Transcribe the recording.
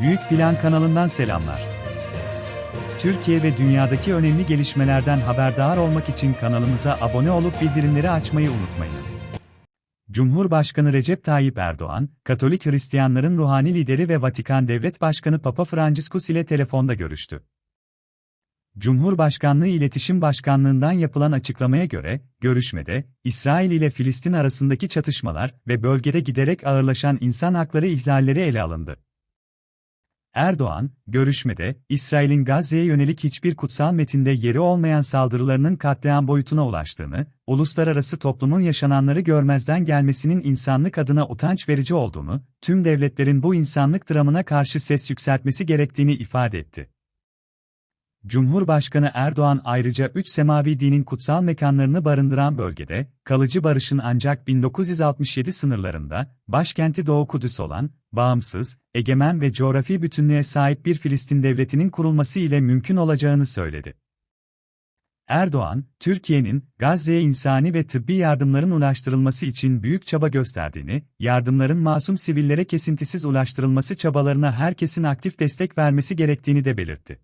Büyük Plan kanalından selamlar. Türkiye ve dünyadaki önemli gelişmelerden haberdar olmak için kanalımıza abone olup bildirimleri açmayı unutmayınız. Cumhurbaşkanı Recep Tayyip Erdoğan, Katolik Hristiyanların ruhani lideri ve Vatikan Devlet Başkanı Papa Franciscus ile telefonda görüştü. Cumhurbaşkanlığı İletişim Başkanlığından yapılan açıklamaya göre, görüşmede, İsrail ile Filistin arasındaki çatışmalar ve bölgede giderek ağırlaşan insan hakları ihlalleri ele alındı. Erdoğan, görüşmede, İsrail'in Gazze'ye yönelik hiçbir kutsal metinde yeri olmayan saldırılarının katliam boyutuna ulaştığını, uluslararası toplumun yaşananları görmezden gelmesinin insanlık adına utanç verici olduğunu, tüm devletlerin bu insanlık dramına karşı ses yükseltmesi gerektiğini ifade etti. Cumhurbaşkanı Erdoğan ayrıca üç semavi dinin kutsal mekanlarını barındıran bölgede, kalıcı barışın ancak 1967 sınırlarında, başkenti Doğu Kudüs olan, bağımsız, egemen ve coğrafi bütünlüğe sahip bir Filistin devletinin kurulması ile mümkün olacağını söyledi. Erdoğan, Türkiye'nin Gazze'ye insani ve tıbbi yardımların ulaştırılması için büyük çaba gösterdiğini, yardımların masum sivillere kesintisiz ulaştırılması çabalarına herkesin aktif destek vermesi gerektiğini de belirtti.